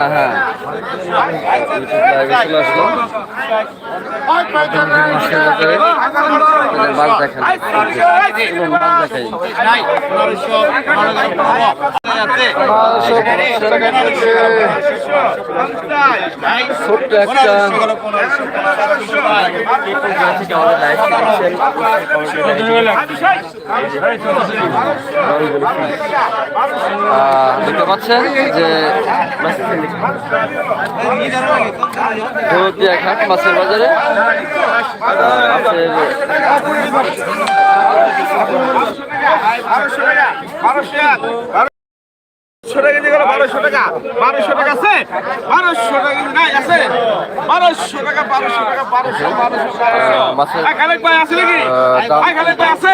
হ্যাঁ ইউটিউব ছোট্ট একটা দেখতে পাচ্ছেন যে দৌলতিয়া ঘাট মাছের বাজারে। মাছের বারোশো টাকা বারোশো টাকা আছে? বারোশো টাকা নাই আছে? বারোশো টাকা বারোশো টাকা বারোশো বারোশো বারোশো। মাছের আই খালেক ভাই আছে নাকি? দাম- আই খালেক ভাই আছে?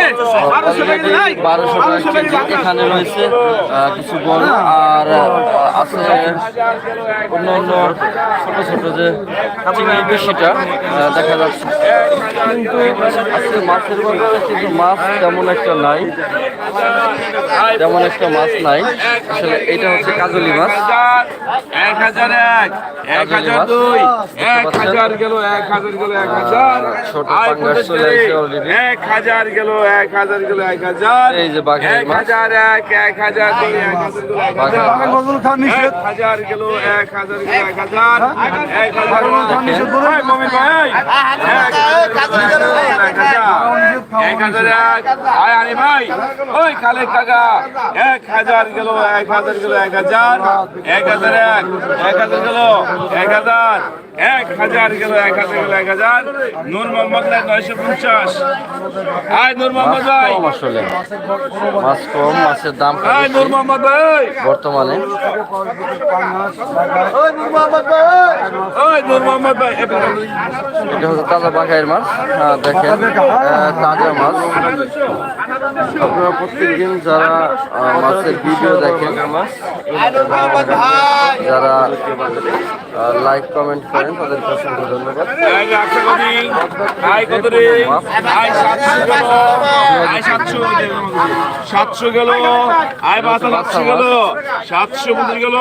বারোশো টাকা নাই? বারোশো বারোশো টাকা টাকা এখানে রয়েছে কিছু বড় আর আছে অন্য অন্য ছোট ছোট যে চিংড়ি বেশিটা দেখা যাচ্ছে। কিন্তু আজকে মাছের বাজারে কিন্তু মাছ তেমন একটা নাই তেমন একটা মাছ নাই। আসলে এটা হচ্ছে কাজলি মাছ এক হাজার এক এক হাজার দুই এক হাজার গেল এক হাজার গেল এক হাজার ছোট পাঙ্গাস চলে আসছে এক হাজার গেল এক হাজার গেল এক হাজার এই যে বাঘের এক। হাজার এক এক হাজার গেল এক হাজার গেল এক হাজার মাছ। এক হাজার গেল এক হাজার গেল এক হাজার এক হাজার এক হাজার গেল এক হাজার এক হাজার এক হাজার গেল এক হাজার এক হাজার এক হাজার এক হাজার গেল এক হাজার এক হাজার গেল এক হাজার গেল এক হাজার। নূর মোহাম্মদ রায় নয়শো পঞ্চাশ। আয় নূর মোহাম্মদ মাছ ভাই। কম আসলে। মাছ কম মাছের দাম কম আয় নূর মোহাম্মদ ভাই। বর্তমানে। এটা হচ্ছে তাজা বাঘাইয়ের মাছ। হ্যাঁ দেখেন তাজা মাছ। আপনারা প্রত্যেকদিন যারা মাছের ভিডিও দেখেন যারা লাইক কমেন্ট করেন তাদেরকে অসংখ্য ধন্যবাদ। কোটি সাতশো গেল। আয় সাতশো সাতশো গেল। সাতশো গেল। সাতশো পঞ্চাশ গেল।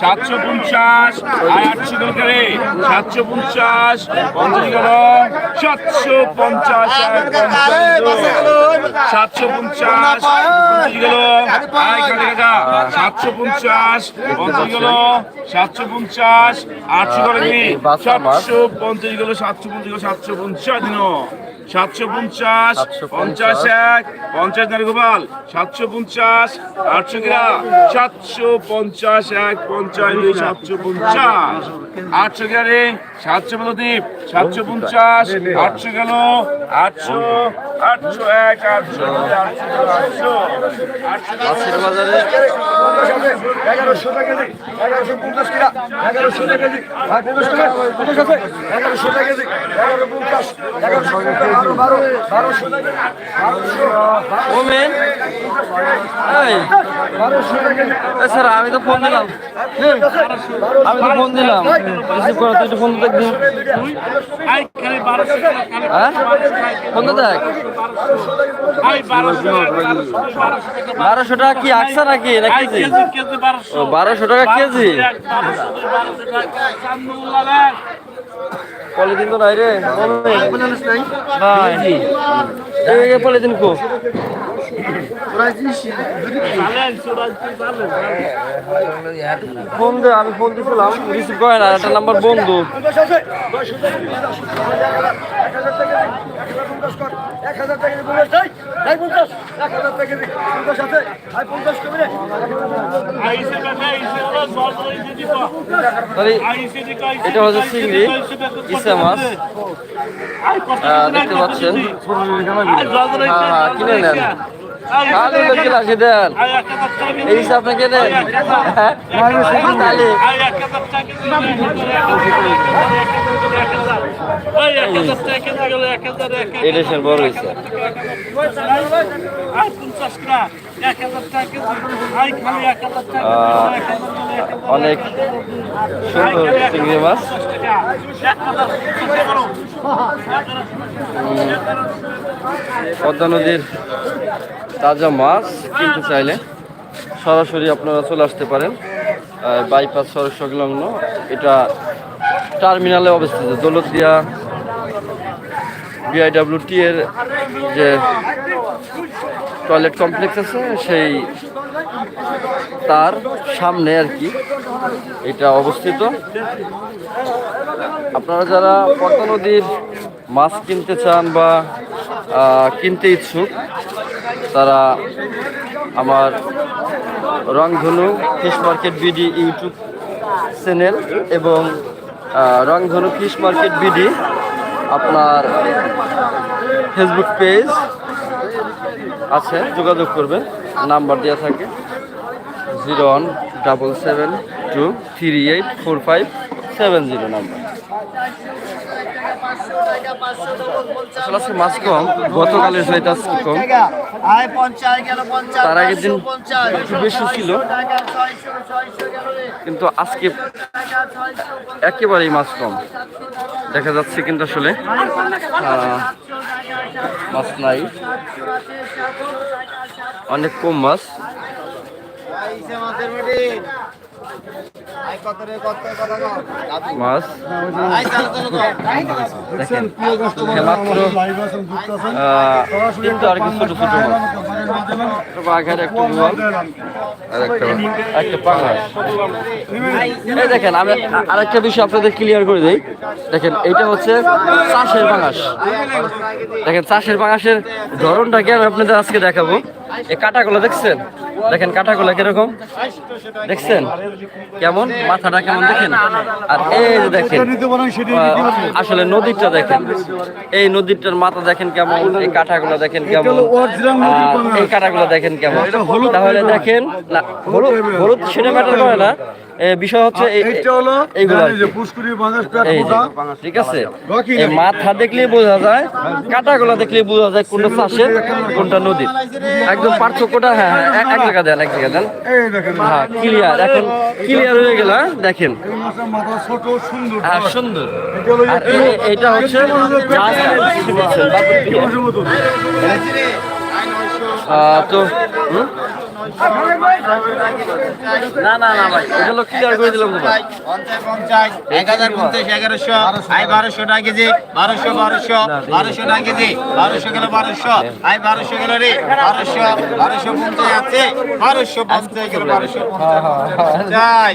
সাতশো পঞ্চাশ। আয় আটশো গেল সাতশো পঞ্চাশ। পঞ্চাশ গেল। সাতশো পঞ্চাশ। সাতশো পঞ্চাশ। গেল। আয় কাকা। সাতশো পঞ্চাশ পঞ্চাশ গেল সাতশো পঞ্চাশ আটশো করে কি এই বাচ্চা মাছ। সাতশো পঞ্চাশ গেল সাতশো পঞ্চাশ সাতশো পঞ্চাশ দিন। সাতশো পঞ্চাশ পঞ্চাশ এক পঞ্চাশ নারী গোপাল সাতশো পঞ্চাশ আটশো গিরা সাতশো পঞ্চাশ এক পঞ্চাশ দুই সাতশো পঞ্চাশ। আটশো গিরে সাতশো প্রদীপ সাতশো পঞ্চাশ আটশো গেল আটশো আটশো এক আটশো আটশো আটশো। আটশো বাজারে। এগারোশো টাকা কেজি এগারোশো পঞ্চাশ টাকা এগারোশো টাকা পঞ্চাশ টাকা এগারোশো টাকা কেজি এগারো পঞ্চাশ এগারোশো টাকা স্যার আমি তো ফোন দিলাম। আমি তো ফোন দিলাম। রিসিভ করো তুই একটু ফোন দেখ হ্যাঁ? ফোন দেখ। বারোশো টাকা কি আকসা নাকি? না কেজি? বারোশো টাকা কেজি। পলিথিন তো নাই রে এই পলিথিন কো ফোন দে আমি ফোন দিছিলাম রিসিভ করে না একটা নাম্বার বন্ধু। এক হাজার টাকা এক হাজার টাকা পঞ্চাশ এটা হচ্ছে চিংড়ি, ইসা মাছ। দেখতে পাচ্ছেন। হ্যাঁ হ্যাঁ কিনে নেন কালো লাখে দেন এই হিসাব আপনাকে নেন অনেক সুন্দর চিংড়ি মাছ। পদ্মা নদীর তাজা মাছ কিনতে চাইলে সরাসরি আপনারা চলে আসতে পারেন বাইপাস সড়ক সংলগ্ন এটা টার্মিনালে অবস্থিত, দৌলতদিয়া বিআইডাব্লিউটি এর যে টয়লেট কমপ্লেক্স আছে, সেই তার সামনে আর কি এটা অবস্থিত। আপনারা যারা পদ্মা নদীর মাছ কিনতে চান বা কিনতে ইচ্ছুক তারা আমার Rongdhonu fish market BD YouTube channel এবং রংধনু ফিশ মার্কেট বিডি আপনার ফেসবুক পেজ আছে, যোগাযোগ করবেন। নাম্বার দেওয়া থাকে zero one double seven two three eight four five seven zero number. মাছ কম, গতকালের কম। তার আগের দিন ছিল। কিন্তু আজকে একেবারেই মাছ কম। দেখা যাচ্ছে কিন্তু আসলে মাছ নাই। অনেক কম মাছ। দেখেন একটা দেখেন, আমি আরেকটা বিষয় আপনাদের ক্লিয়ার করে দিই। দেখেন এটা হচ্ছে চাষের পাঙাশ। দেখেন, চাষের পাঙাশের ধরনটাকে আমি আপনাদের আজকে দেখাবো। এই কাটাগুলো দেখছেন? দেখেন কাটাগুলো কীরকম? দেখছেন? কেমন? মাথাটা কেমন দেখেন? আর এই যে দেখেন আসলে নদীরটা দেখেন। এই নদীরটার মাথা দেখেন কেমন? এই কাঁটাগুলো দেখেন কেমন? এই কাঁটাগুলো দেখেন কেমন? তাহলে দেখেন না হলুদ হলুদ সিনেমাটা করে না। বিষয় হচ্ছে এইটা হলো এইগুলো। যে পুষ্করি বাংলাদেশ ঠিক আছে। এই মাথা দেখলেই বোঝা যায় কাঁটাগুলো দেখলেই বোঝা যায় কোনটা চাষের কোনটা নদীর। একদম পার্থক্যটা হ্যাঁ হ্যাঁ এক- জায়গা দেন এক জায়গা দেন। হ্যাঁ ক্লিয়ার এখন ক্লিয়ার হয়ে গেল হ্যাঁ? দেখেন। এই মাছের মাথা ছোট সুন্দর। হ্যাঁ সুন্দর। এটা হচ্ছে আহ, তো? না না না ভাই এটা হলো ক্লিয়ার করে দিলাম ভাই পঞ্চাশ এক হাজার পঞ্চাশ এগারোশো আয় বারোশো টাকা কেজি বারোশো বারোশো বারোশো টাকা কেজি বারোশো গেল বারোশো আয় বারোশো গেল রে বারোশো বারোশো পঞ্চাশ আছে বারোশো পঞ্চাশ গেল বারোশো পঞ্চাশ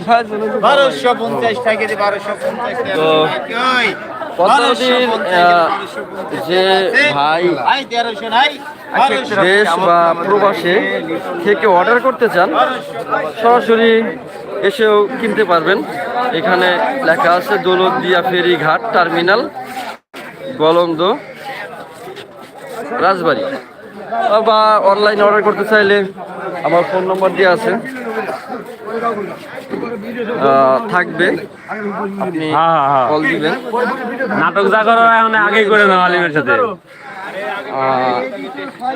বারোশো পঞ্চাশ টাকা কেজি বারোশো পঞ্চাশ টাকা তো ওই, পদ্মা বারোশো নদীর পঞ্চাশ আহ, গেলে বারোশো পঞ্চাশ যে ভাই দেশ বা প্রবাসে থেকে অর্ডার করতে চান সরাসরি এসেও কিনতে পারবেন। এখানে লেখা আছে দৌলতদিয়া ফেরি ঘাট টার্মিনাল গলন্দ রাজবাড়ি। বা অনলাইন অর্ডার করতে চাইলে আমার ফোন নম্বর দেওয়া আছে। থাকবে। আপনি কল দিবেন। নাটক যা করার এখন আগে করে নাও আলিমের সাথে।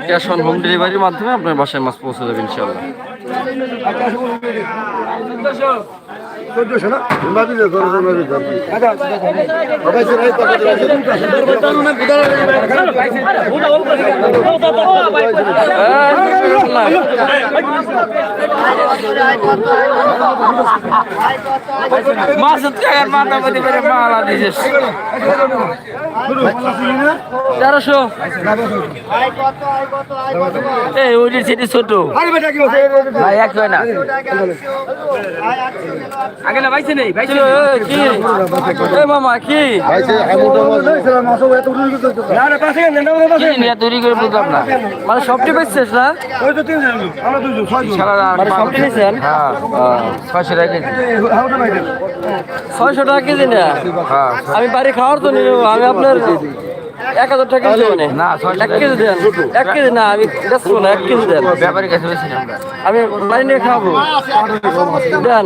ক্যাশ অন হোম ডেলিভারির মাধ্যমে আপনার বাসায় মাছ পৌঁছে যাবে ইনশাল্লাহ এই ওইটির সেটি ছোট? ভাই এক হয় না। টাকা আটশো আয় আটশো গেল। আগে না বাইছে নেই বাইছে কি? এ মামা কি? ভাই সে আমুটা মাছ নেই, সেটা মাছও এত উঠে উঠে না, না, পাশে না, না, পাশে কি নিয়ে তৈরি করে বুঝলাম না মানে সবটি বেচছিস না? ওই তো তিনজন আমরা দুইজন, ছয়জন। মানে সবটি নিয়েছেন ছয়শো টাকা কেজি। হ্যাঁ। ছয়শো টাকা কেজি না? আমি বাড়ি খাওয়ার তো নিব আমি আপনার এক হাজার টাকা মানে? না এক কেজি দেন। এক কেজি না আমি বেচবো না এক কেজি দেন। ব্যাপারী কাছে বেশি না আমি লাইনে খাব। দেন।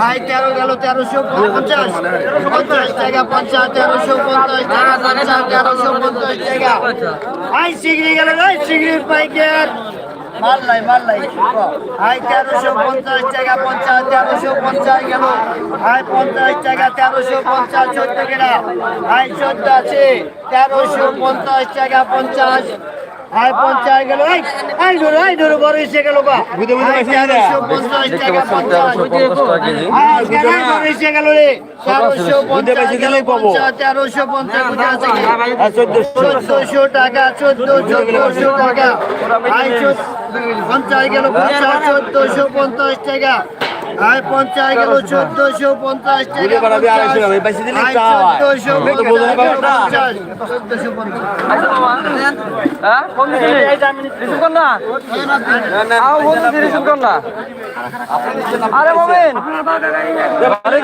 ভাই, তেরো গেল তেরোশো পঞ্চাশ। পঞ্চাশ টাকা পঞ্চাশ, তেরোশো পঞ্চাশ টাকা পঞ্চাশ, তেরোশো পঞ্চাশ টাকা ভাই চিংড়ি গেল ভাই চিংড়ির পাইকার। মাল্লাই মাল্লাই হাই তেরোশো পঞ্চাশ টাকা পঞ্চাশ, তেরোশো পঞ্চাশ গেল। হাই পঞ্চাশ টাকা তেরোশো পঞ্চাশ চোদ্দ কেনা হাই চোদ্দ আছে। তেরোশো পঞ্চাশ টাকা পঞ্চাশ। হাই পঞ্চাশ গেল। এই এই ধরো এই ধরো বড় এসে গেল বা। হাই তেরোশো পঞ্চাশ টাকা পাচ্ছেন তেরোশো পঞ্চাশ। টাকা কেজি। তেরোশো পঞ্চাশ চোদ্দশো টাকা চোদ্দ চোদ্দশো টাকা। আই পঞ্চাশ গেল পঞ্চাশ চোদ্দশো পঞ্চাশ টাকা। পঞ্চাশ গেল চোদ্দশো পঞ্চাশ চোদ্দশো পঞ্চাশ চোদ্দশো পঞ্চাশ। আরে মোমেন! ঘরে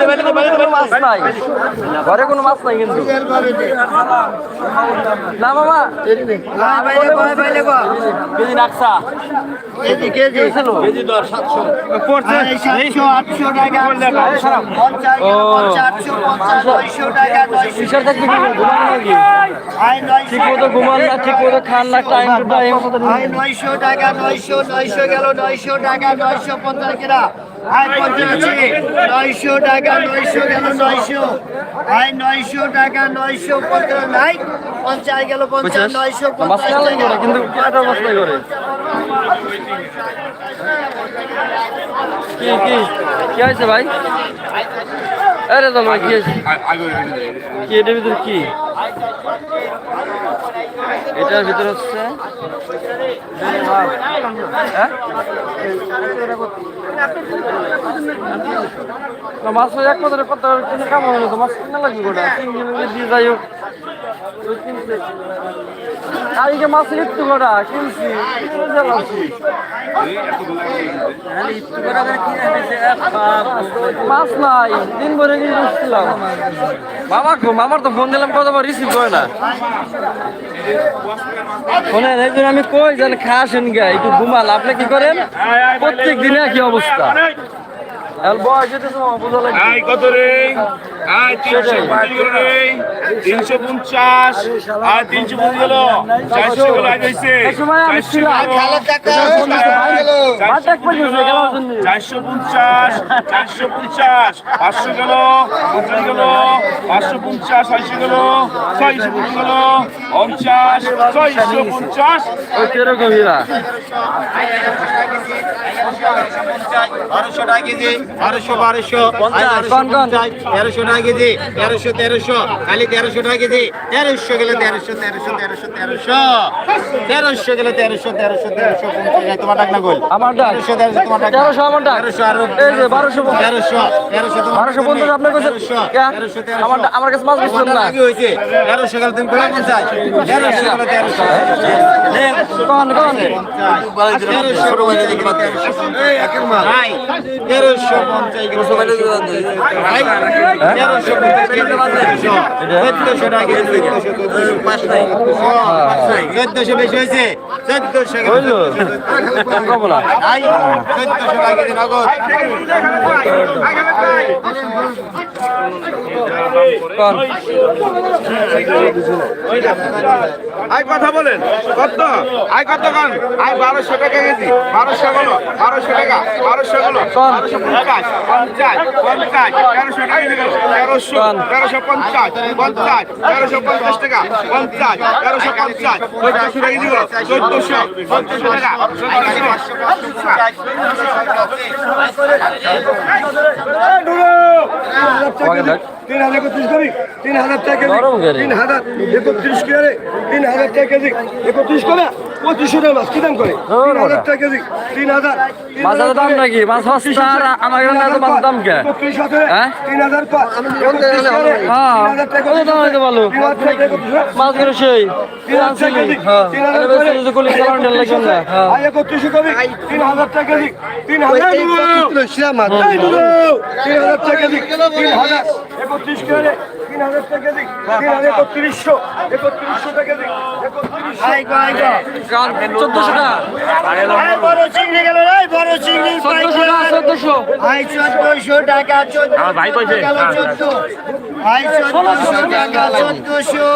কোনো মাছ নাই। ঘরে কোনো মাছ নাই কিন্তু। না মামা। বাইলে কয় কেজি কেজি কেজি। সাতশো। আটশো টাকা পঞ্চাশ আটশো পঞ্চাশ নয়শো টাকা। ঠিক মতো ঘুমান না ঠিক মতো খান না টাইম টু টাইম নয়শো টাকা নয়শো নয়শো গেল নয়শো টাকা নয়শো পঞ্চাশ কিনা আই পঞ্চাশি নয়শো টাকা নয়শো গেল নয়শো আই নয়শো টাকা। নয়শো পঞ্চাশ নাই পঞ্চাশ গেল পঞ্চাশ নয়শো পঞ্চাশ কালাই করে টাকা। কিন্তু করে কি কি? কি হয়েছে ভাই? আরে তো মা কি হয়েছে? কি এটার ভিতরে কি? এটার ভিতরে হচ্ছে হ্যাঁ? তো মাছ এক কত কিনে কাম তো মাছ কিনা লাগবে গোটা। দিয়ে যাই হোক। কিনছে কালকে মাছ একটু গোটা কিনছি। মাছ নাই দিন ভরে গিয়ে বসছিলাম মামা গো মামার তো ফোন দিলাম কতবার রিসিভ করে না? একদিন আমি কই যেন খাসেন গা একটু ঘুমাল আপনি কি করেন? প্রত্যেক দিনে কি অবস্থা। আয় কত রে? আয় তিনশো গেল রে। তিনশো পঞ্চাশ। আর তিনশো পঞ্চাশ গেল চারশো গেল আয় হয়েছে চারশো পঞ্চাশ চারশো পঞ্চাশ পাঁচশো গেল পঞ্চাশ গেল পাঁচশো পঞ্চাশ ছয়শো গেল ছয়শো পঞ্চাশ গেল পঞ্চাশ ছয়শো পঞ্চাশ। কীরকম হীরা বারোশো টাকা কেজি বারোশো বারোশো কোন কোন তেরোশো টাকা কেজি তেরোশো তেরোশো খালি তেরোশো টাকা কেজি তেরোশো গেলে তেরোশো তেরোশো তেরোশো তেরোশো তেরোশো গেলে তেরোশো তেরোশো তেরোশো তোমার ডাক না গোল। আমার তেরোশো তেরোশো তোমার ডাক তেরোশো আমার ডাক। তেরোশো আর বারোশো তেরোশো তেরোশো বারোশো পঞ্চাশ আপনার কাছে তেরোশো আমার আমার কাছে মাছ বেচলাম না। কি হয়েছে? তেরোশো গেলে তুমি কোথায় পঞ্চাশ? তেরোশো গেলে তেরোশো। কন কন ভাই তেরোশো পঞ্চাশ তেরোশো চোদ্দশো টাকা চোদ্দশো বেশি হয়েছে চোদ্দশো চোদ্দশো টাকা নগদ আয় কথা বলেন, কত? আয় কত কান? আয় বারোশো টাকা কেজি। বারোশো গেল বারোশো টাকা, বারোশো গেল বারোশো পঞ্চাশ পঞ্চাশ পঞ্চাশ, তেরোশো টাকা তেরোশো তেরোশো পঞ্চাশ পঞ্চাশ, তেরোশো পঞ্চাশ টাকা, পঞ্চাশ, তেরোশো পঞ্চাশ, চোদ্দশো টাকা গেল চোদ্দশো চোদ্দশো টাকা আমাকে দেখ তিন হাজার একত্রিশ করি তিন হাজার টাকা কেজি তিন হাজার একত্রিশ করে তিন হাজার টাকা কেজি একত্রিশ করে পঁচিশশো টাকা মাছ কি দাম করে তিন হাজার টাকা কেজি তিন হাজার তিন মাছের হাজার দাম নাকি মাছ সস্তা আমার এখানে এত দাম কে একত্রিশ হ্যাঁ? তিন হাজার পাঁচ করে, হ্যাঁ তিন হাজার টাকা কত দাম তিন হাজার টাকা একত্রিশ করে। মাছ গেল সেই তিন হ্যাঁ হাজার হ্যাঁ টাকা কেজি তিন হাজার তিন টাকা কেজি তিন হাজার একত্রিশ করে তিন হাজার টাকা কেজি তিন হাজার একত্রিশশো একত্রিশশো। টাকা চোদ্দশো টাকা। আরে বড় চিংড়ি গেল রে বড় চিংড়ি চোদ্দশো টাকা চোদ্দশো। চোদ্দশো চোদ্দ ভাই চোদ্দ চোদ্দশো। টাকা চোদ্দশো।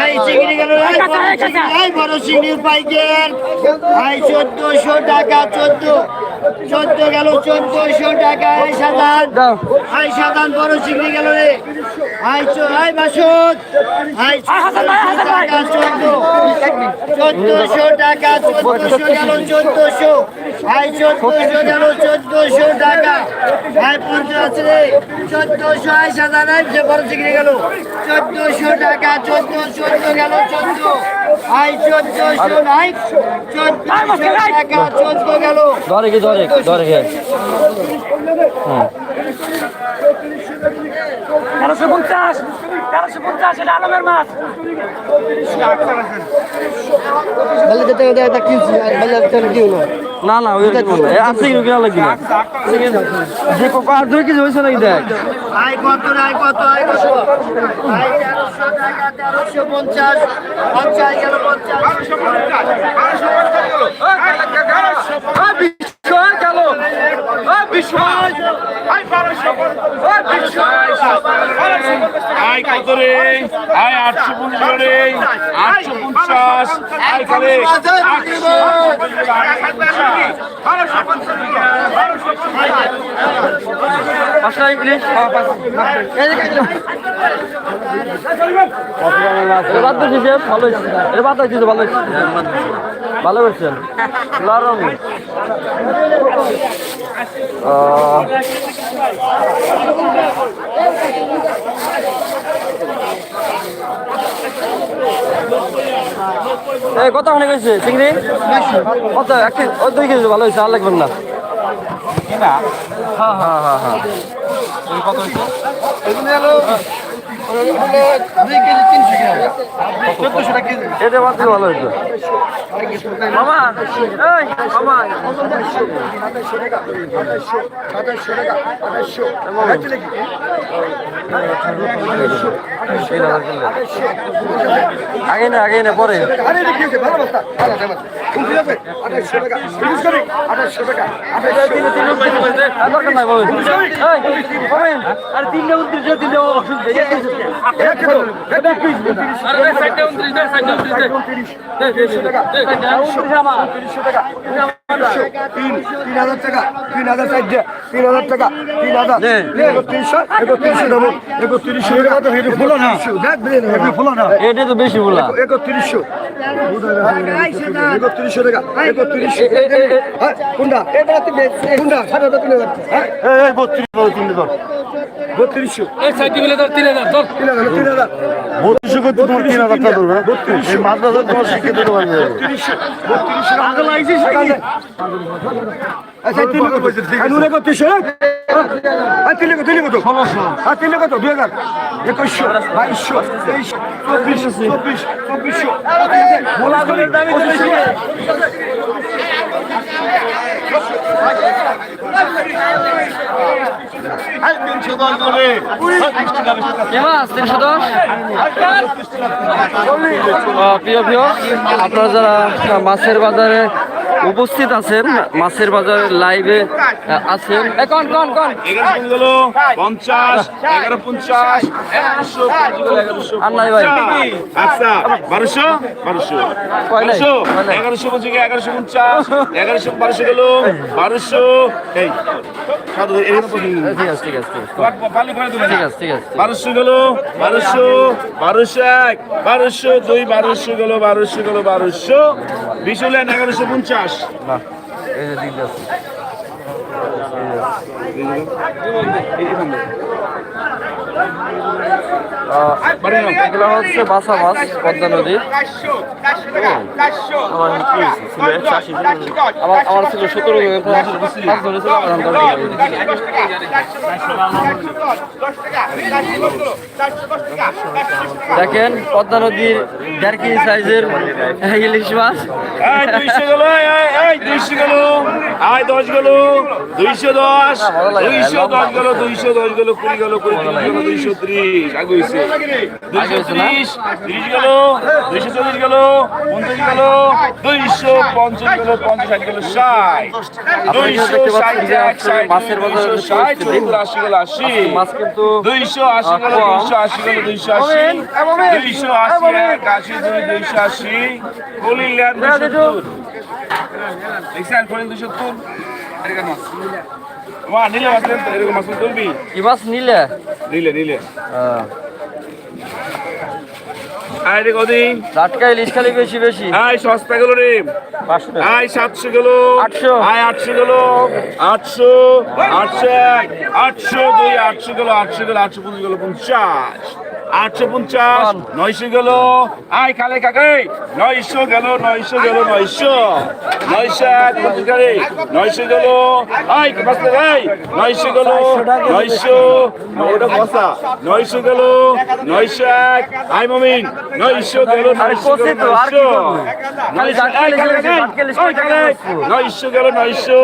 আই চিংড়ি গেল রে বড় চিংড়ির পাইকার। চোদ্দশো টাকা চোদ্দ চোদ্দ গেল চোদ্দশো টাকা আই সাধান দাও। আই সাধান বড় চিংড়ি গেল রে। আই চো আই বাসুদ আই চোদ্দশো টাকা চোদ্দ চোদ্দশো টাকা চোদ্দশো গেল চোদ্দশো। আই চোদ্দশো গেল চোদ্দশো টাকা। আই পঞ্চাশ রে। চোদ্দশো আই আই যে বড় চিংড়ি গেল। চোদ্দশো টাকা চোদ্দ চোদ্দ গেল চোদ্দ আই চোদ্দশো নাই চোদ্দশো টাকা চোদ্দ গেল। ধরে কি ধরে ধরে তেরোশো পঞ্চাশ তেরোশো পঞ্চাশ এটা আলমের মাছ। না। না ওই আছে কিনা লাগবে না। যে কোকো আর দুই কেজি হয়েছে নাকি দেখ। আই কত আই কত আই কত? আই তেরোশো টাকা তেরোশো পঞ্চাশ পঞ্চাশ গেল পঞ্চাশ। আয় কত রে আয় আটশো পঞ্চাশ রে আটশো পঞ্চাশ। আয় কালে ভালো ভালো হয়েছে। ভালো করছেন এই কত অনেক হয়েছে? চিংড়ি? কত? এক কেজি ও দুই কেজি ভালো হয়েছে আর লাগবেন না। হ্যাঁ হ্যাঁ হ্যাঁ হ্যাঁ। কত হয়েছে? এটা মাত্র ভালো হয়েছে মামা মামা। আগে না আগে না পরে আরে তিনটা উনত্রিশ তিনটা অসুবিধা তিন, হাজার টাকা, তিন হাজার চারটে, তিন হাজার টাকা, তিন হাজার। একত্রিশশো, একত্রিশশো দেবো, একত্রিশশো টাকা তো এটা ফুলো না। এটা ফুলো না। এটা তো বেশি বলা একত্রিশশো একত্রিশশো টাকা একত্রিশশো হ্যাঁ, কোনটা কোনটা সাড়ে তিন হাজার হ্যাঁ বত্রিশ তিন হাজার বত্রিশশো। এই সাইডে মিলে ধর তিন হাজার ধর। তিন হাজার তিন হাজার। বত্রিশশো করতে তোমার তিন হাজার টাকা ধরবে। বত্রিশ এই মাদ্রাসা তোমার শিক্ষিত দিতে পারবে। বত্রিশশো। বত্রিশশো আগল আইসি আচ্ছা তিন কত কানুন একত্রিশশো আর তিন কত? তিন কত? ষোলোশো। আর তিন কত? দুই হাজার। একুশশো বাইশশো তেইশশো চব্বিশশো চব্বিশ চব্বিশশো। মোলা গলির দামি তিনশো দশ মাছ তিনশো দশ প্রিয় প্রিয় আপনারা যারা মাছের বাজারে উপস্থিত আছেন মাছের বাজার লাইভে আছেন। ভাই। আচ্ছা বারোশো? বারোশো। এগারোশো পঞ্চাশ এগারোশো পঞ্চাশ এগারোশো বারোশো গেল বারোশো। এই বারোশো গেল বারোশো বারোশো এক বারোশো দুই বারোশো গেল বারোশো গেল বারোশো। বিশ হলেন এগারোশো পঞ্চাশ। না এই যে দিক আছে। এগুলো হচ্ছে বাসা মাছ পদ্মা নদীর আমার আমার ছিল সতেরো ধরেছিল। দেখেন পদ্মা নদীর দেড় কেজি সাইজের ইলিশ মাছ। দুইশো গেল দুইশো গেল আয় দশ গেল দুইশো দশ দুইশো দশ গেল দুইশো দশ গেল কুড়ি গেল কুড়ি দুইশো ত্রিশ আগে হয়েছে দুইশো ত্রিশ ত্রিশ গেল দুইশো চল্লিশ গেল পঞ্চাশ গেল দুইশো পঞ্চাশ গেল পঞ্চাশ ষাট গেল ষাট। দুইশো ষাট মাছের বাজারের ষাট আশি গেল আশি। মাছ কিন্তু দুইশো আশি গেল দুইশো আশি গেল দুইশো আশি। দুইশো আশি এক আশি দুই দুইশো আশি। দুইশো দেখছেন কলিল দুইশো সত্তর এরকম মাছ মা নিলে মাছ নেন এরকম মাছ তুলবি কি মাছ নিলে নিলে নিলে আয় রে কদিন টাটকা ইলিশ খালি বেশি বেশি। আয় সস্তা গেল রে আয় সাতশো গেল। আটশো। আয় আটশো গেল। আটশো আটশো আটশো দুই আটশো গেল আটশো গেল আটশো পঞ্চাশ গেল পঞ্চাশ। আটশো পঞ্চাশ নয়শো গেল। আয় খালে কাকে নয়শো গেল নয়শো গেল নয়শো। নয়শো পঞ্চাশ গাড়ি নয়শো গেল। আয় বাঁচতে ভাই নয়শো গেল নয়শো। ওটা বসা। নয়শো গেল নয়শো এক। আয় মমিন নয়শো গেল নয়শো গেল তো, আর কি নয়শো। গেল নয়শো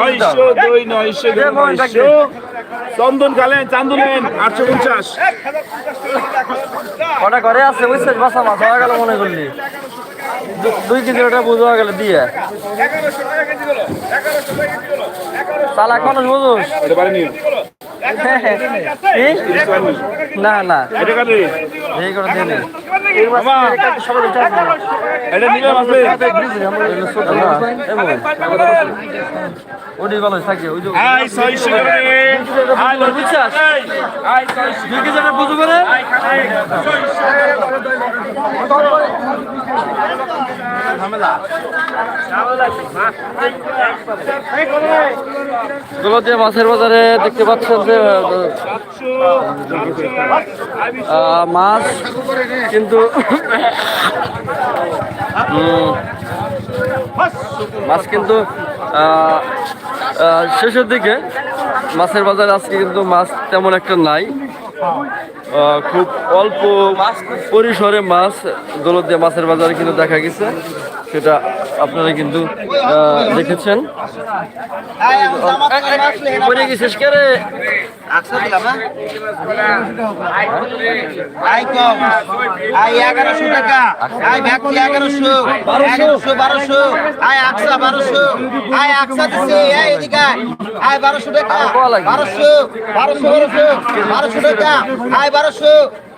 নয়শো দুই নয়শো গেল। নয়শো। চন্দন কালেন চান্দুলেন আটশো পঞ্চাশ। কটা ঘরে আছে বুঝছিস বাসা মাছ হওয়া গেল মনে করলি। দুই কেজি ওটা বুঝা গেল দিয়ে। চালাক মানুষ বুঝুস? না না। এই করে দিয়ে ওডি ভালো থাকে ওই ছয়শো দুই কেজি ওটা করে মাছের বাজারে দেখতে পাচ্ছেন যে মাছ কিন্তু মাছ কিন্তু শেষের দিকে মাছের বাজারে আজকে কিন্তু মাছ তেমন একটা নাই। খুব অল্প পরিসরে মাছ দৌলতদিয়া মাছের বাজারে কিন্তু দেখা গেছে। সেটা আপনারা কিন্তু দেখেছেন। গেছিস আই এগারোশো টাকা। এগারোশো। এগারোশো বারোশো। বারোশো। আয়। বারোশো টাকা। বারোশো বারোশো বারোশো। বারোশো টাকা। আই বারোশো।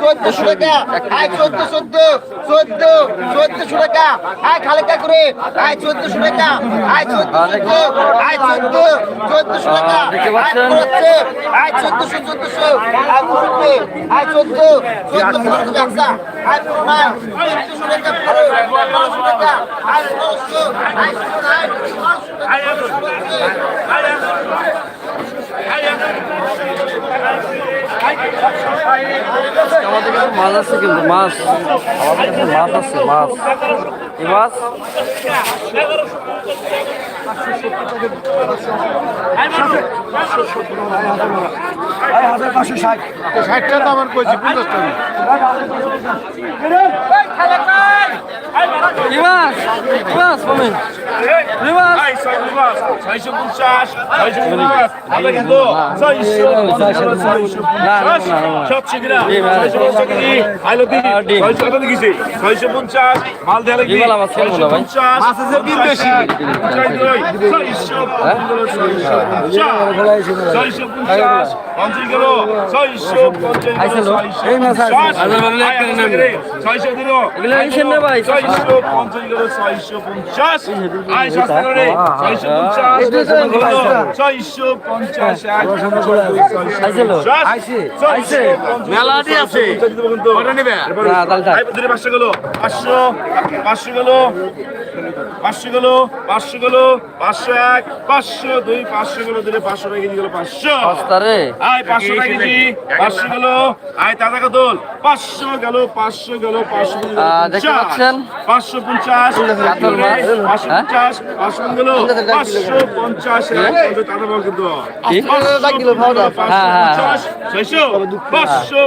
চোদ্দশো টাকা। আয় চোদ্দ চোদ্দ চোদ্দ চোদ্দশো টাকা। আয় খালেকা করে। আয় চোদ্দশো টাকা। আয় চোদ্দ চোদ্দ আয় চোদ্দ চোদ্দশো টাকা? আয় চোদ্দশো চোদ্দশো আয় পনেরো আয় চোদ্দ চোদ্দ পনেরো ব্যবসা আয় পনেরো চোদ্দশো টাকা। পনেরোশো টাকা। আয় পনেরোশো আয় পনেরোশো টাকা। আমাদের কাছে মাছ আছে কিন্তু মাছ। আমাদের কাছে মাছ আছে মাছ। মাছ? ষাটটা তো আমার কইছি পঞ্চাশ টাকা তুমি কি মাছ আয় ছয়শো ছয়শো পঞ্চাশ ছয়শো পঞ্চাশ ছয়শো ছয়শো পঞ্চাশ হ্যাঁ। ছয়শো আর। ছয়শো ছয়শো মাল দেওয়া লাগবে ছয়শো পঞ্চাশ মেলাটি আছে পাঁচশো গেল পাঁচশো গেল পাঁচশো গেল পাঁচশো গেল পাঁচশো এক পাঁচশো দুই পাঁচশো গেল ধরে পাঁচশো টাকা কেজি গেল পাঁচশো। আয় পাঁচশো টাকা কেজি পাঁচশো গেল। আয় তাজা কদল পাঁচশো গেল পাঁচশো গেল পাঁচশো? পাঁচশো পঞ্চাশ পাঁচশো হ্যাঁ? পঞ্চাশ পাঁচশো গেল পাঁচশো পঞ্চাশ। তাজা বল কিন্তু। পাঁচশো হ্যাঁ, হ্যাঁ, পঞ্চাশ ছয়শো পাঁচশো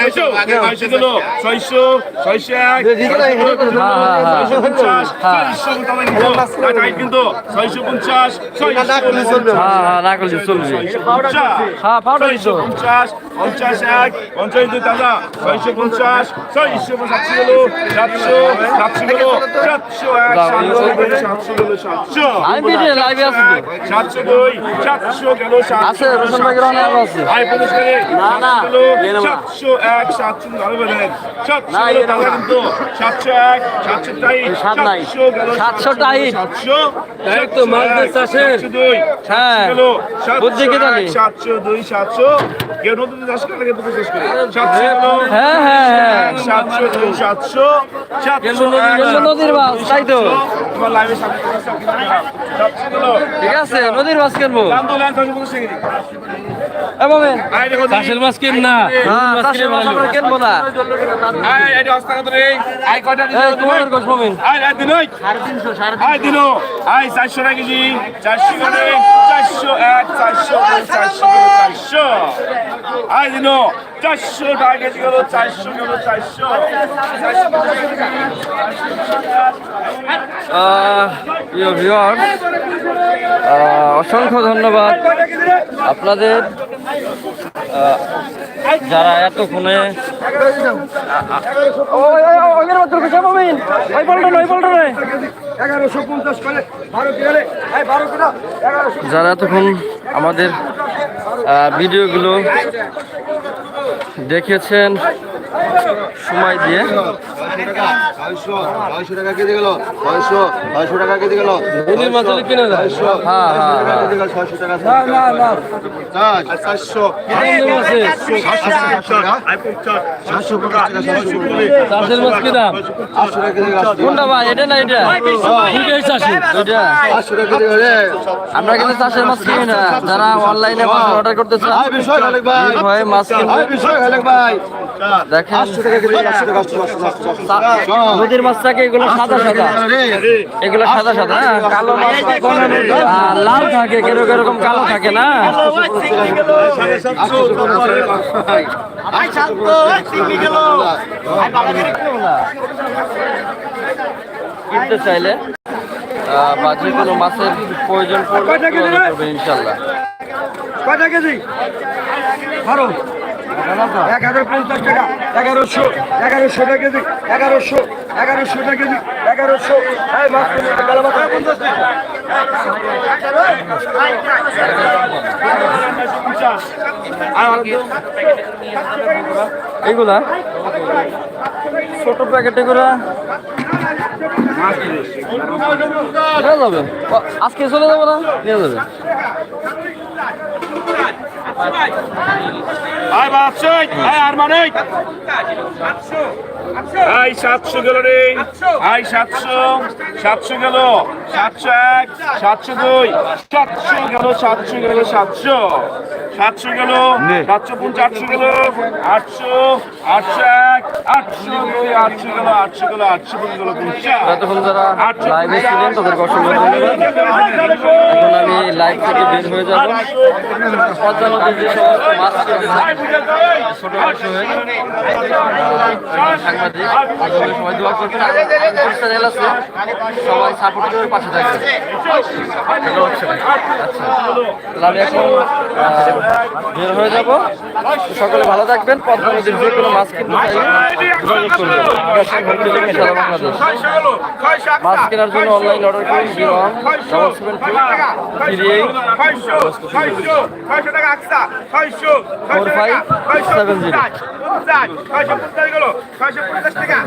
ছয়শো ছয়শো গেল ছয়শো ছয়শো এক ছয়শো পঞ্চাশ কিন্তু ছয়শো পঞ্চাশ হ্যাঁ হ্যাঁ হ্যাঁ পঞ্চাশ পঞ্চাশ এক পঞ্চাশ দুই দাদা ছয়শো পঞ্চাশ ছয়শো সাতশো গেল সাতশো সাতশো গেল সাতশো এক সাতশো গেল সাতশো গেল সাতশো। সাতশো দুই সাতশো গেল না, সাতশো এক সাতশো সাতশো গেল দাদা কিন্তু সাতশো এক সাতশো তাই সাতশো গেল সাতশো টাইট। সাতশো। হ্যাঁ। সাতশো দুই সাতশো হ্যাঁ হ্যাঁ হ্যাঁ। সাতশো দুই সাতশো নদীর মাছ তাই ঠিক আছে, নদীর চাষের মাছ কিন না? হ্যাঁ কিনবো না? চারশো টাকা কেজি। চারশো চারশো এক চারশো চারশো চারশো। আয় দিন চারশো টাকা গেল চারশো গেল চারশো। অসংখ্য ধন্যবাদ। আপনাদের যারা এতক্ষণে, যারা এতক্ষণ আমাদের ভিডিওগুলো দেখেছেন সময় দিয়ে। ছয়শো টাকা কেজি গেল ছয়শো ছয়শো টাকা কেজি গেল নদীর মাছ হলে কিনে যায় হ্যাঁ হ্যাঁ হ্যাঁ ছয়শো টাকা চারশো সাতশো পঞ্চাশ টাকা সাতশো চাষের মাছ কি দাম আটশো টাকা কেজি কোনটা ভাই এটা না এটা আমরা কিন্তু চাষের মাছ কিনি না যারা অনলাইনে মাছ অর্ডার করতে চান আয় বিষয় খালেক ভাই মাছ কিনবে আয় বিষয় খালেক ভাই দেখেন নদীর মাছ থাকে এগুলো সাদা সাদা। এগুলো সাদা সাদা হ্যাঁ? আর লাল থাকে কেরকম এরকম কালো থাকে, না? কিনতে চাইলে কোনো মাছের প্রয়োজন করবেন ইনশাল্লাহ। কয়টা কেজি? বারো এক হাজার এগারোশো এগারোশো এগারোশো ছোট প্যাকেট নিয়ে যাবে। আজকে চলে যাব না? নিয়ে যাবে। আয় বাচ্চা আয় আর মানে আয় সাতশো গেল রে আয় সাতশো সাতশো গেল সাতশো এক সাতশো দুই সাতশো গেল সাতশো গেল সাতশো সাতশো গেল সাতশো পঞ্চাশ আটশো গেল আটশো আটশো এক আটশো দুই আটশো গেল আটশো গেল আটশো দুই গেল পঞ্চাশ লাইভে ছিলেন তাদেরকে অসংখ্য ধন্যবাদ এখন আমি লাইভ থেকে বের হয়ে যাব নদীর যে সমস্ত মাছ সবাই পাশে। আচ্ছা তাহলে এখন বের হয়ে যাব সকলে ভালো থাকবেন পদ্মা যে কোনো মাছ কিনতে মাছ কেনার জন্য অনলাইন অর্ডার করুন four five five seven zero. টাকা।